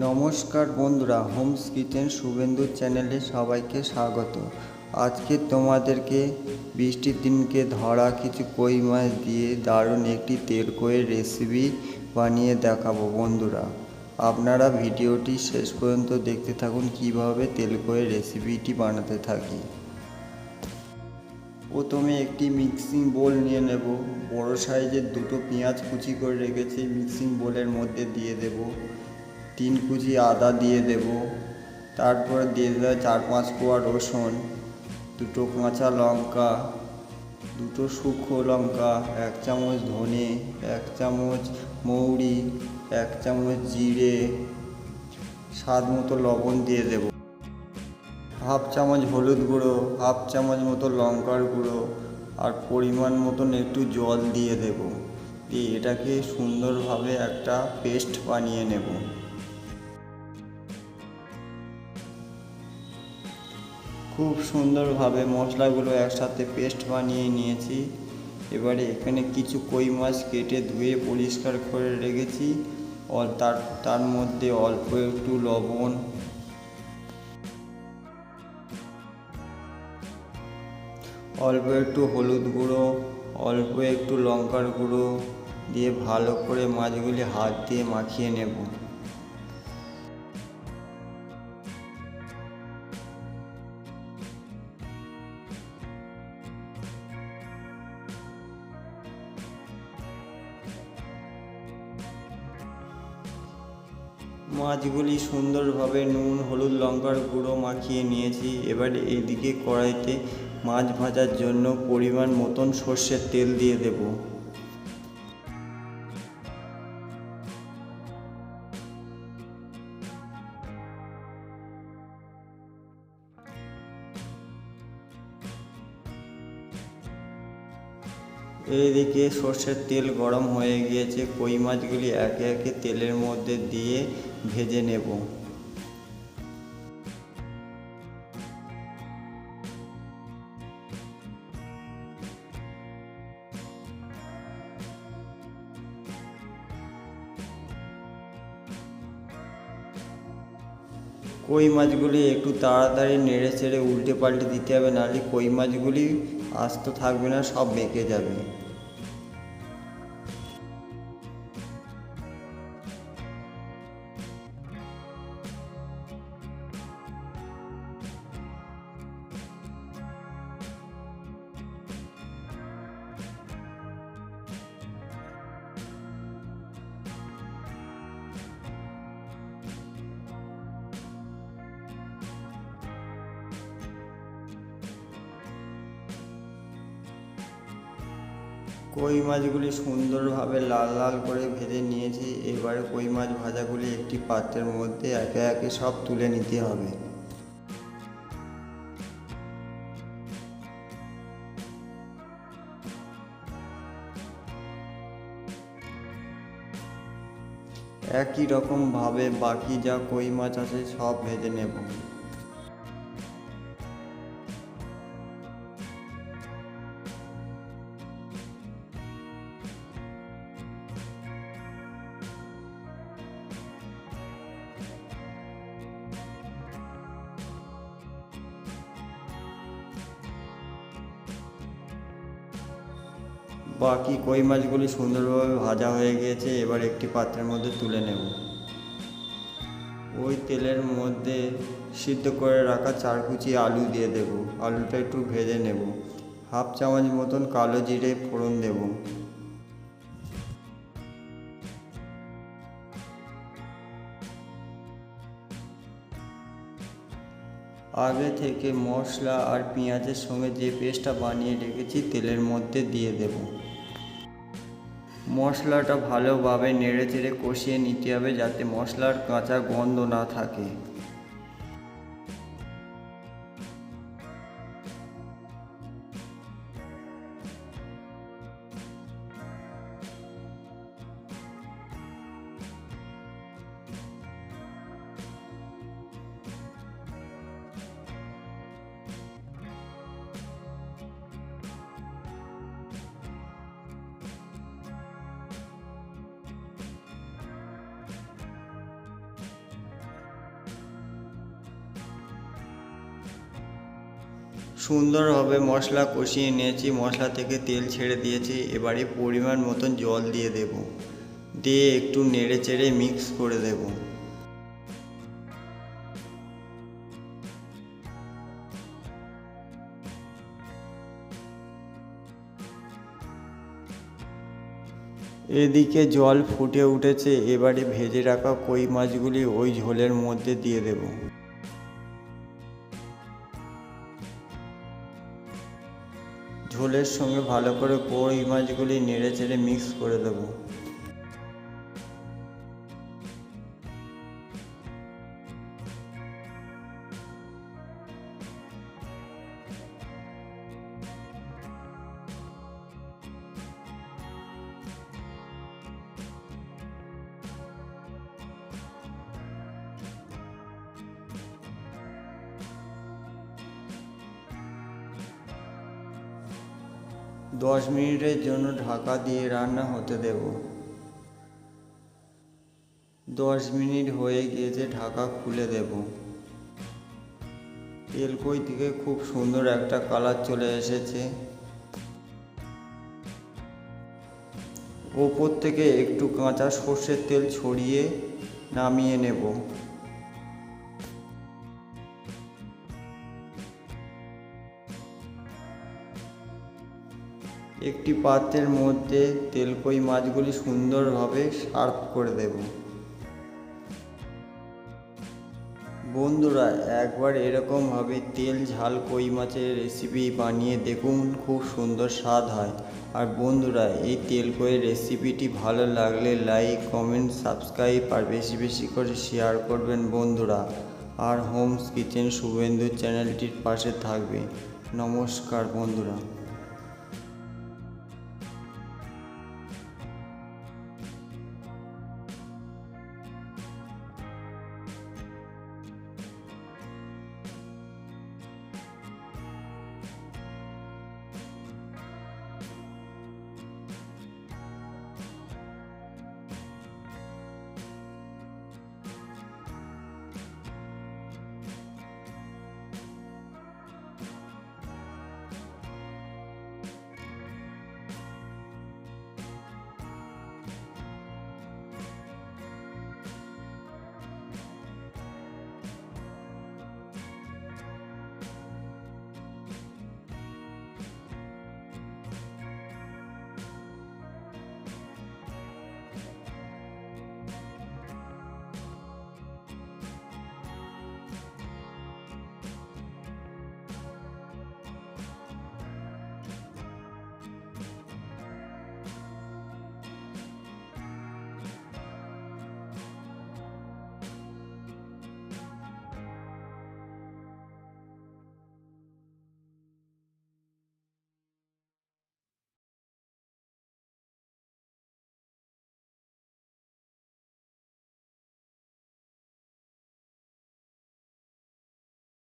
নমস্কার বন্ধুরা, Holmes kitchen Suvendu চ্যানেলে সবাইকে স্বাগত। আজকে তোমাদেরকে বৃষ্টির দিনকে ধরা কিছু কই মাছ দিয়ে দারুণ একটি তেল কইয়ের রেসিপি বানিয়ে দেখাবো বন্ধুরা। আপনারা ভিডিওটি শেষ পর্যন্ত দেখতে থাকুন, কীভাবে তেল কইয়ের রেসিপিটি বানাতে থাকি। প্রথমে একটি মিক্সিং বোল নিয়ে নেব। বড় সাইজের দুটো পেঁয়াজ কুচি করে রেখেছি মিক্সিং বোলের মধ্যে দিয়ে দেব। তিন কুচি আদা দিয়ে দেব। তারপরে দিয়ে দেবো চার পাঁচ কোয়া রসুন, দুটো কাঁচা লঙ্কা, দুটো শুকনো লঙ্কা, এক চামচ ধনে, এক চামচ মৌরি, এক চামচ জিরে, স্বাদ মতো লবণ দিয়ে দেব। হাফ চামচ হলুদ গুঁড়ো, হাফ চামচ মতো লঙ্কার গুঁড়ো আর পরিমাণ মতন একটু জল দিয়ে দেব। দিয়ে এটাকে সুন্দরভাবে একটা পেস্ট বানিয়ে নেব। খুব সুন্দরভাবে মশলাগুলো একসাথে পেস্ট বানিয়ে নিয়েছি। এবারে এখানে কিছু কই মাছ কেটে ধুয়ে পরিষ্কার করে রেখেছি। তার তার মধ্যে অল্প একটু লবণ। অল্প একটু হলুদ গুঁড়ো, অল্প একটু লঙ্কার গুঁড়ো দিয়ে ভালো করে মাছগুলি হাত দিয়ে মাখিয়ে নেব। মাছগুলি সুন্দরভাবে নুন, হলুদ লঙ্কার গুঁড়ো মাখিয়ে নিয়েছি। এবার এদিকে কড়াইতে মাছ ভাজার জন্য পরিমাণ মতন সর্ষের তেল দিয়ে দেব। এইদিকে সর্ষের তেল গরম হয়ে গিয়েছে। কই মাছগুলি একে একে তেলের মধ্যে দিয়ে ভেজে নেব। কই মাছগুলি একটু তাড়াতাড়ি নেড়ে চেড়ে উল্টে পাল্টে দিতে হবে, নাহলে কই মাছগুলি আস্ত থাকবে না, সব বেঁকে যাবে। কই মাছগুলি সুন্দরভাবে লাল লাল করে ভেজে নিয়েছি, এবারে কই মাছ ভাজাগুলি একটি পাত্রের মধ্যে একে একে সব তুলে নিতে হবে। একই রকমভাবে বাকি যা কই মাছ আছে সব ভেজে নেব। বাকি কই মাছগুলি সুন্দরভাবে ভাজা হয়ে গিয়েছে, এবার একটি পাত্রের মধ্যে তুলে নেব। ওই তেলের মধ্যে সিদ্ধ করে রাখা চার কুচি আলু দিয়ে দেব। আলুটা একটু ভেজে নেব। হাফ চামচ মতন কালো জিরে ফোড়ন দেব। আগে থেকে মশলা আর পেঁয়াজের সঙ্গে যে পেস্টটা বানিয়ে রেখেছি, তেলের মধ্যে দিয়ে দেব। মশলাটা ভালোভাবে নেড়ে চেড়ে কষিয়ে নিতে হবে যাতে মশলার কাঁচা গন্ধ না থাকে। সুন্দরভাবে মশলা কষিয়ে নিয়েছি। মশলা থেকে তেল ছেড়ে দিয়েছি। এবারে পরিমাণ মতন জল দিয়ে দেব। দিয়ে একটু নেড়ে চেড়ে মিক্স করে দেবো। এদিকে জল ফুটে উঠেছে। এবারে ভেজে রাখা কই মাছগুলি ওই ঝোলের মধ্যে দিয়ে দেব। ঝোলের সঙ্গে ভালো করে কই মাছগুলি নেড়ে চেড়ে মিক্স করে দেব। দশ মিনিটের জন্য ঢাকা দিয়ে রান্না হতে দেব। দশ মিনিট হয়ে গিয়েছে, ঢাকা খুলে দেব। তেলকই থেকে খুব সুন্দর একটা কালার চলে এসেছে। ওপর থেকে একটু কাঁচা সর্ষের তেল ছড়িয়ে নামিয়ে নেব। একটি পাত্রের মধ্যে তেলকই মাছগুলি সুন্দরভাবে সার্ভ করে দেব। বন্ধুরা, একবার এরকমভাবে তেল ঝাল কই মাছের রেসিপি বানিয়ে দেখুন, খুব সুন্দর স্বাদ হয়। আর বন্ধুরা, এই তেল কইয়ের রেসিপিটি ভালো লাগলে লাইক কমেন্ট সাবস্ক্রাইব আর বেশি বেশি করে শেয়ার করবেন বন্ধুরা। আর হোমস কিচেন শুভেন্দু চ্যানেলটির পাশে থাকবে। নমস্কার বন্ধুরা।